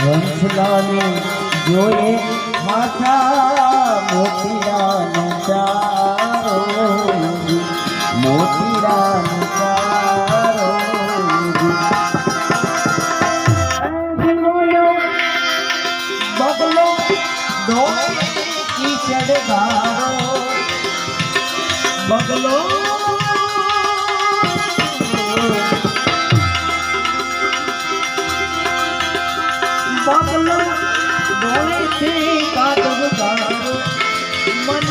વંશલાને જોયે માથા મોતીરાનો ચારો મોતીરાનો દોડે કીચડ ગારો બગલો. બગલો ડોલે છે કાઢવ ગારો મન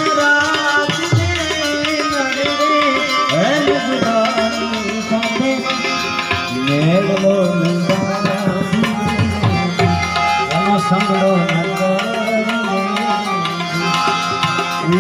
મેળવો સંગડો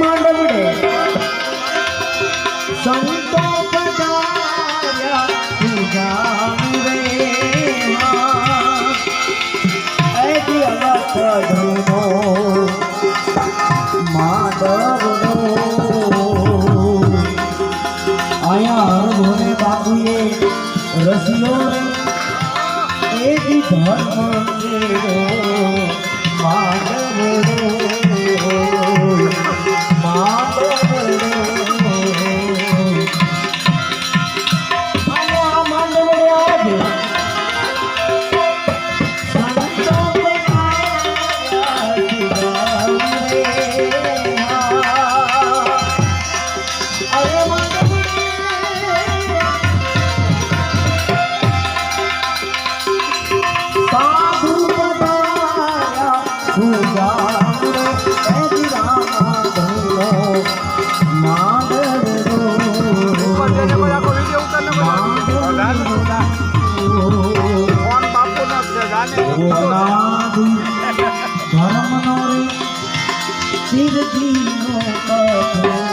માંડવડે સંતો પધાર્યા સુજાન રે. એ અવત ધીનો માધવનો এ জীবন જાને ધર્મનો રે સિદ્ધિનો કથો